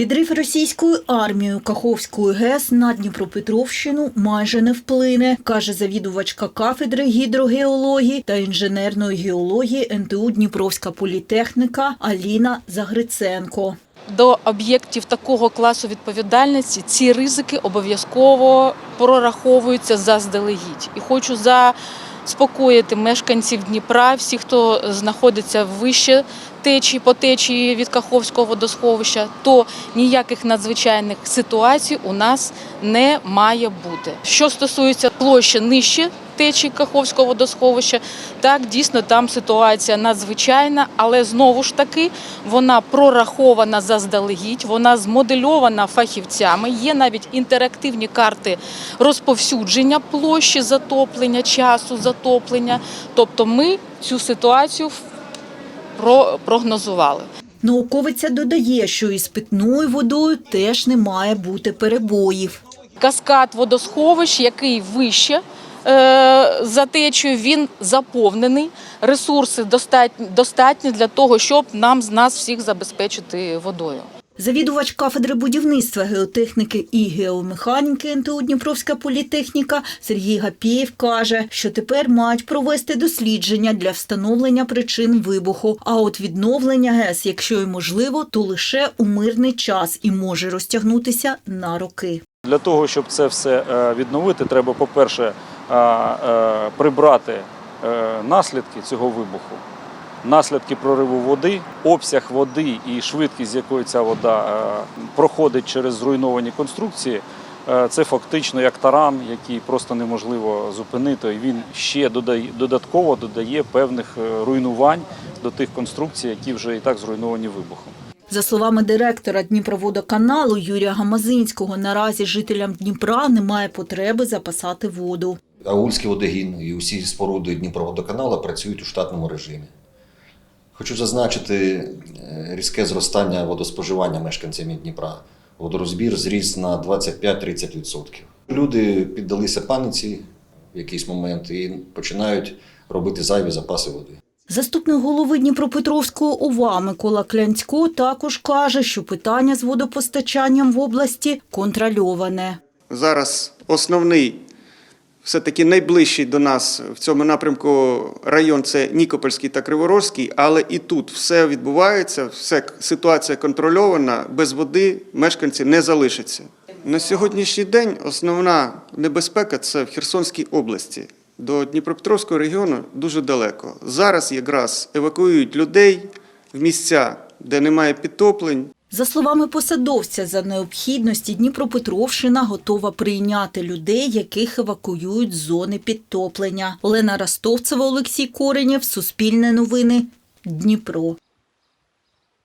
Підрив російською армією Каховської ГЕС на Дніпропетровщину майже не вплине, каже завідувачка кафедри гідрогеології та інженерної геології НТУ Дніпровська політехніка Аліна Загриценко. До об'єктів такого класу відповідальності ці ризики обов'язково прораховуються заздалегідь. І хочу заспокоїти мешканців Дніпра, всі, хто знаходиться вище течії, по течії від Каховського водосховища, то ніяких надзвичайних ситуацій у нас не має бути. Що стосується площі нижче течії Каховського водосховища, так дійсно там ситуація надзвичайна, але знову ж таки вона прорахована заздалегідь, вона змодельована фахівцями. Є навіть інтерактивні карти розповсюдження площі затоплення, часу затоплення. Тобто ми цю ситуацію про- прогнозували. Науковиця додає, що із питною водою теж не має бути перебоїв. Каскад водосховищ, який вище за течією, він заповнений. Ресурси достатні, достатні для того, щоб нам з нас всіх забезпечити водою. Завідувач кафедри будівництва, геотехніки і геомеханіки НТУ Дніпровська політехніка Сергій Гапєєв каже, що тепер мають провести дослідження для встановлення причин вибуху. А от відновлення ГЕС, якщо й можливо, то лише у мирний час і може розтягнутися на роки. Для того, щоб це все е, відновити, треба, по-перше, е, е, прибрати е, наслідки цього вибуху, наслідки прориву води, обсяг води і швидкість, з якою ця вода е, проходить через зруйновані конструкції. е, Це фактично як таран, який просто неможливо зупинити. І він ще додає, додатково додає певних е, руйнувань до тих конструкцій, які вже і так зруйновані вибухом. За словами директора Дніпроводоканалу Юрія Гамазинського, наразі жителям Дніпра немає потреби запасати воду. Аульський водогін і усі споруди Дніпроводоканалу працюють у штатному режимі. Хочу зазначити е, різке зростання водоспоживання мешканцями Дніпра. Водорозбір зріс на 25-30%. Люди піддалися паниці в якийсь момент і починають робити зайві запаси води. Заступник голови Дніпропетровської ОВА Микола Клянсько також каже, що питання з водопостачанням в області контрольоване. Зараз основний, все-таки найближчий до нас в цьому напрямку район це Нікопольський та Криворожський, але і тут все відбувається, все, ситуація контрольована, без води мешканці не залишаться. На сьогоднішній день основна небезпека це в Херсонській області. До Дніпропетровського регіону дуже далеко. Зараз якраз евакуюють людей в місця, де немає підтоплень, За словами посадовця, за необхідності Дніпропетровщина готова прийняти людей, яких евакуюють з зони підтоплення. Олена Ростовцева, Олексій Коренєв, Суспільне новини, Дніпро.